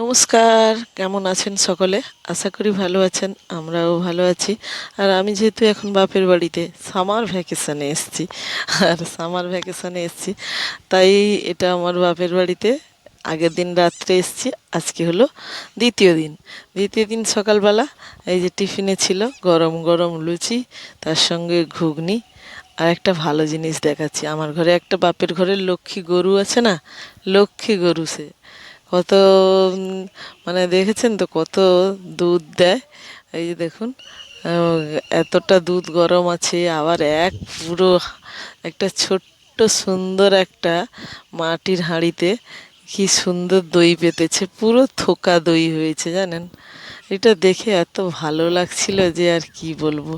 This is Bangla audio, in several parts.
নমস্কার, কেমন আছেন সকলে? আশা করি ভালো আছেন, আমরাও ভালো আছি। আর আমি যেহেতু এখন বাপের বাড়িতে, সামার ভ্যাকেশানে এসেছি। আর সামার ভ্যাকেশানে এসেছি, তাই এটা আমার বাপের বাড়িতে। আগের দিন রাত্রে এসেছি, আজকে হলো দ্বিতীয় দিন। দ্বিতীয় দিন সকালবেলা এই যে টিফিনে ছিল গরম গরম লুচি, তার সঙ্গে ঘুগনি আর একটা ভালো জিনিস দেখাচ্ছি। আমার ঘরে একটা বাপের ঘরের লক্ষ্মী গরু আছে না, লক্ষ্মী গরু সে। কত মানে দেখেছেন তো কত দুধ দেয়? এই যে দেখুন এতটা দুধ গরম আছে, আবার এক পুরো একটা ছোট্ট সুন্দর একটা মাটির হাঁড়িতে কি সুন্দর দই পেতেছে, পুরো থোকা দই হয়েছে, জানেন? এটা দেখে এত ভালো লাগছিল যে আর কি বলব।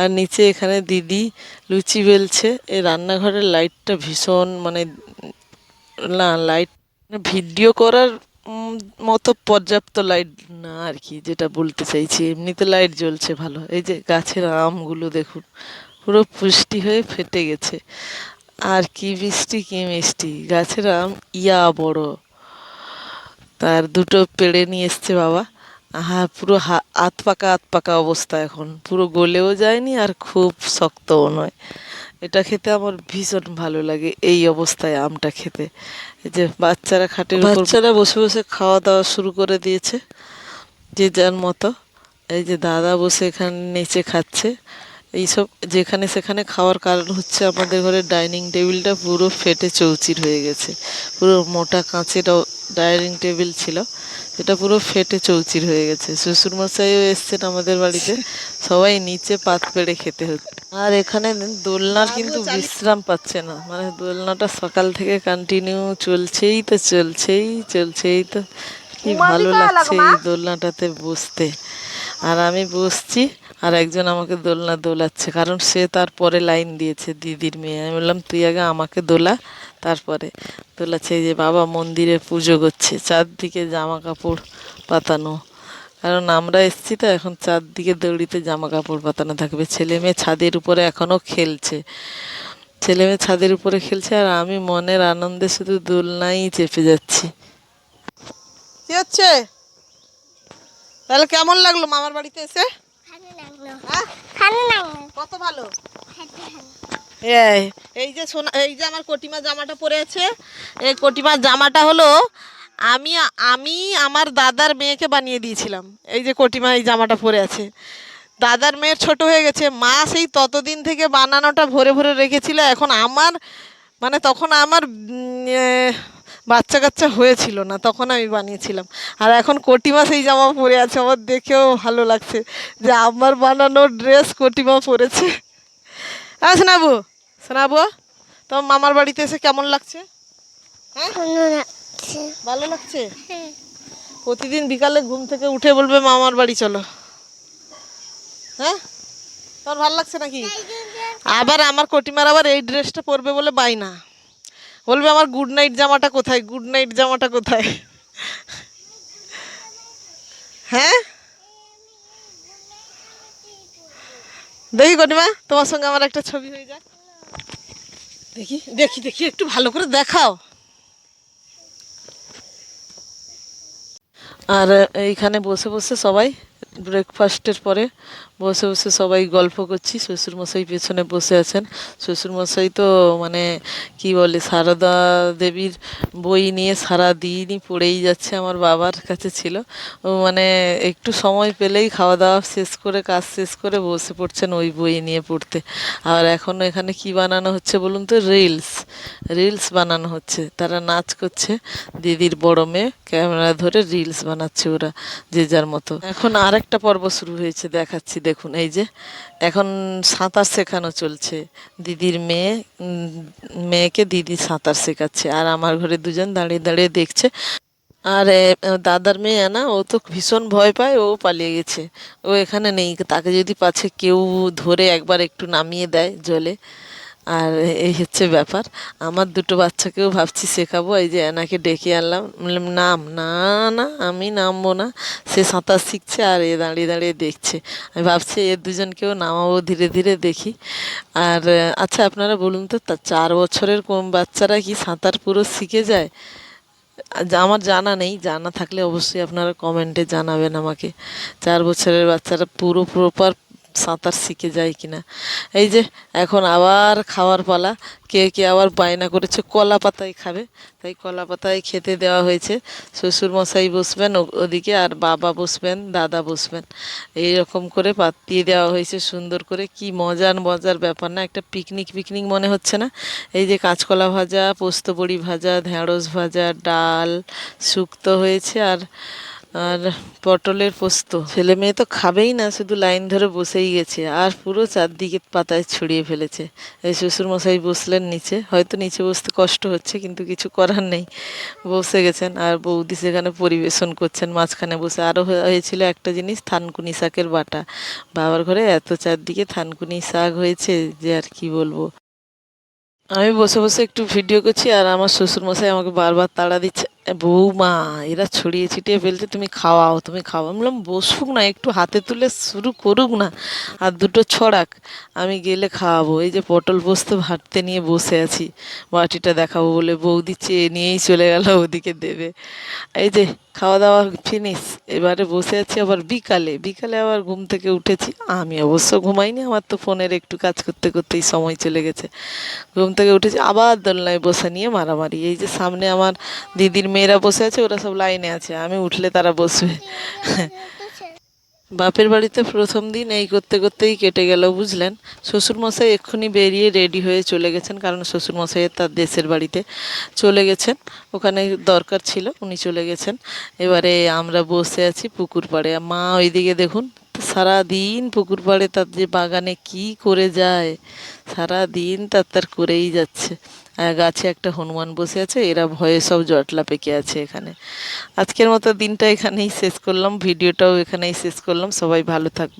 আর নিচে এখানে দিদি লুচি বেলছে, এই রান্নাঘরের লাইটটা ভীষণ মানে না, লাইট ভিডিও করার মতো পর্যাপ্ত লাইট না আর কি যেটা বলতে চাইছি। এমনিতে লাইট জ্বলছে ভালো। এই যে গাছের আমগুলো দেখুন, পুরো পুষ্টি হয়ে ফেটে গেছে। আর কি বৃষ্টি কি মিষ্টি। গাছের আম ইয়া বড়। তার দুটো পেড়ে নিয়ে এসছে বাবা। হ্যাঁ পুরো হা আত পাকা আত পাকা অবস্থা এখন। পুরো গলেও যায়নি আর খুব শক্তও নয়। এটা খেতে আমার ভীষণ ভালো লাগে এই অবস্থায় আমটা খেতে। এই যে বাচ্চারা খাটের বাচ্চারা বসে বসে খাওয়া দাওয়া শুরু করে দিয়েছে, যে যার মতো। এই যে দাদা বসে এখানে নিচে খাচ্ছে। এইসব যেখানে সেখানে খাওয়ার কারণ হচ্ছে আমাদের ঘরে ডাইনিং টেবিলটা পুরো ফেটে চৌচির হয়ে গেছে। পুরো মোটা কাঁচের ডাইনিং টেবিল ছিল। এটা পুরো ফেটে চৌচির হয়ে গেছে। শ্বশুরমশাইও এসছেন আমাদের বাড়িতে। সবাই নিচে পাত পেড়ে খেতে হচ্ছে। আর এখানে দোলনার কিন্তু বিশ্রাম পাচ্ছে না। মানে দোলনাটা সকাল থেকে কন্টিনিউ চলছেই তো চলছেই চলছেই তো। কি ভালো লাগছে এই দোলনাটাতে বসতে। আর আমি বসছি আর একজন আমাকে দোলনা দোলাচ্ছে। কারণ সে তারপরে লাইন দিয়েছে দিদির মেয়ে। আমি বললাম তুই আগে আমাকে দোলা। তারপরে দোলাচ্ছে যে বাবা মন্দিরে পুজো করছে চারদিকে জামা কাপড় পাতানো। কারণ আমরা এসছি তো এখন চারদিকে দড়িতে জামা কাপড় পাতানো থাকবে। ছেলে মেয়ে ছাদের উপরে এখনও খেলছে। ছেলে মেয়ে ছাদের উপরে খেলছে আর আমি মনের আনন্দে শুধু দোলনাই চেপে যাচ্ছি। কি হচ্ছে? তাহলে কেমন লাগল মামার বাড়িতে এসে? ভালো লাগল। হ্যাঁ? ভালো লাগল। কত ভালো? এই যে সোনা, এই যে আমার কটিমা জামাটা পরে আছে, এই কটিমার জামাটা হলো আমি আমি আমার দাদার মেয়েকে বানিয়ে দিয়েছিলাম। এই যে কটিমা এই জামাটা পরে আছে। দাদার মেয়ের ছোট হয়ে গেছে। মা সেই ততদিন থেকে বানানোটা ভরে ভরে রেখেছিল। এখন আমার মানে তখন আমার বাচ্চা কাচ্চা হয়েছিল না, তখন আমি বানিয়েছিলাম। আর এখন কটিমা সেই জামা পরে আছে। আমার দেখেও ভালো লাগছে যে আমার বানানো ড্রেস কটিমা পরেছে। হ্যাঁ শোনাবো শোনাবো তোমার মামার বাড়িতে এসে কেমন লাগছে? হ্যাঁ? ভালো লাগছে। হ্যাঁ। প্রতিদিন বিকালে ঘুম থেকে উঠে বলবে মামার বাড়ি চলো। হ্যাঁ? তোমার ভালো লাগছে নাকি? আবার আমার কটিমার আবার এই ড্রেসটা পরবে বলে বাই না। বলবে আমার গুড নাইট জামাটা কোথায়? গুড নাইট জামাটা কোথায়? হ্যাঁ? দেখি কটিমা তোমার সঙ্গে আমার একটা ছবি হয়ে যায় দেখি দেখি দেখি একটু ভালো করে দেখাও। আর এইখানে বসে বসে সবাই ব্রেকফাস্টের পরে বসে বসে সবাই গল্প করছি। শ্বশুরমশাই পেছনে বসে আছেন। শ্বশুরমশাই তো মানে কি বলে, সারদা দেবীর বই নিয়ে সারা দিনই পড়েই যাচ্ছে আমার বাবার কাছে ছিল। ও মানে একটু সময় পেলেই খাওয়া দাওয়া শেষ করে, কাজ শেষ করে বসে পড়ছেন ওই বই নিয়ে পড়তে। আর এখন এখানে কি বানানো হচ্ছে বলুন তো? রিলস। রিলস বানানো হচ্ছে। তারা নাচ করছে। দিদির বড় মেয়ে ক্যামেরা ধরে রিলস বানাচ্ছে ওরা, যে যার মতো। এখন আর একটা পর্ব শুরু হয়েছে, দেখাচ্ছি, দেখুন, এই যে। এখন সাঁতার শেখানো চলছে। দিদির মেয়ে মেয়েকে দিদি সাঁতার শেখাচ্ছে। আর আমার ঘরে দুজন দাঁড়িয়ে দাঁড়িয়ে দেখছে। আর দাদার মেয়ে না, ও তো ভীষণ ভয় পায়, ও পালিয়ে গেছে। ও এখানে নেই, তাকে যদি পাছে কেউ ধরে একবার একটু নামিয়ে দেয় জলে। আর এই হচ্ছে ব্যাপার। আমার দুটো বাচ্চাকেও ভাবছি শেখাবো, এই যে এনাকে ডেকে আনলাম। বললাম, নাম, না না, আমি নামবো না। সে সাঁতার শিখছে আর এ দাঁড়িয়ে দাঁড়িয়ে দেখছে। আমি ভাবছি এ দুজনকেও নামাবো ধীরে ধীরে দেখি। আর আচ্ছা আপনারা বলুন তো চার বছরের কম বাচ্চারা কি সাঁতার পুরো শিখে যায়? আমার জানা নেই, জানা থাকলে অবশ্যই আপনারা কমেন্টে জানাবেন আমাকে। চার বছরের বাচ্চারা পুরো প্রপার সাঁতার শিখে যায় কিনা। এই যে, এখন আবার খাওয়ার পালা। কে কে আবার বায়না করেছে, কলা পাতায় খাবে। তাই কলা পাতায় খেতে দেওয়া হয়েছে। শ্বশুর মশাই বসবেন ওদিকে আর বাবা বসবেন, দাদা বসবেন। এই রকম করে পাতিয়ে দেওয়া হয়েছে, সুন্দর করে। কি মজার মজার ব্যাপার না, একটা পিকনিক পিকনিক মনে হচ্ছে না? এই যে কাঁচকলা ভাজা, পোস্ত বড়ি ভাজা ঢ্যাঁড়স ভাজা, ডাল শুক্ত হয়েছে। আর আর পটলের পোস্ত। ছেলে মেয়ে তো খাবেই না শুধু লাইন ধরে বসেই গেছে। আর পুরো চারদিকে পাতায় ছড়িয়ে ফেলেছে। এই শ্বশুর মশাই বসলেন নিচে। হয়তো নিচে বসতে কষ্ট হচ্ছে কিন্তু কিছু করার নেই। বসে গেছেন আর বৌদি সেখানে পরিবেশন করছেন। মাঝখানে বসে আরও হয়েছিল একটা জিনিস থানকুনি শাকের বাটা। বাবার ঘরে এত চারদিকে থানকুনি শাক হয়েছে যে আর কি বলব। আমি বসে বসে একটু ভিডিও করছি আর আমার শ্বশুর মশাই আমাকে বারবার তাড়া দিচ্ছে। "এ, বৌমা, এরা ছড়িয়ে ছিটিয়ে ফেলছে, তুমি খাওয়াও তুমি খাওয়াও। আমি বললাম, বসুক না, একটু হাতে তুলে শুরু করুক না, আর দুটো ছড়াক, আমি গেলে খাওয়াবো। এই যে পটল পোস্ত ভাততে নিয়ে বসে আছি, বাটিটা দেখাবো বলে বৌদি চেয়ে নিয়েই চলে গেল, ওদিকে দেবে। এই যে খাওয়া দাওয়া ফিনিশ এবারে বসে আছি আবার বিকালে। বিকালে আবার ঘুম থেকে উঠেছি, আমি অবশ্য ঘুমাইনি, আমার তো ফোনের একটু কাজ করতে করতেই সময় চলে গেছে। ঘুম থেকে উঠেছি, আবার দোলনায় বসে নিয়ে মারামারি। এই যে সামনে আমার দিদির মেয়েরা বসে আছে, ওরা সব লাইনে আছে, আমি উঠলে তারা বসবে। বাপের বাড়িতে প্রথম দিন এই করতে করতেই কেটে গেল, বুঝলেন? শ্বশুরমশাই এক্ষুনি বেরিয়ে রেডি হয়ে চলে গেছেন, কারণ শ্বশুরমশাইয়ের তার দেশের বাড়িতে চলে গেছেন। ওখানে দরকার ছিল, উনি চলে গেছেন। এবারে আমরা বসে আছি পুকুর পাড়ে মা ওইদিকে দেখুন সারা দিন পুকুর পাড়ে তার যে বাগানে কি করে যায়, সারাদিন তার তার করেই যাচ্ছে। আর গাছে একটা হনুমান বসে আছে, এরা ভয়ে সব জটলা পেকে আছে এখানে। আজকের মতো দিনটা এখানেই শেষ করলাম, ভিডিওটাও এখানেই শেষ করলাম। সবাই ভালো থাকবে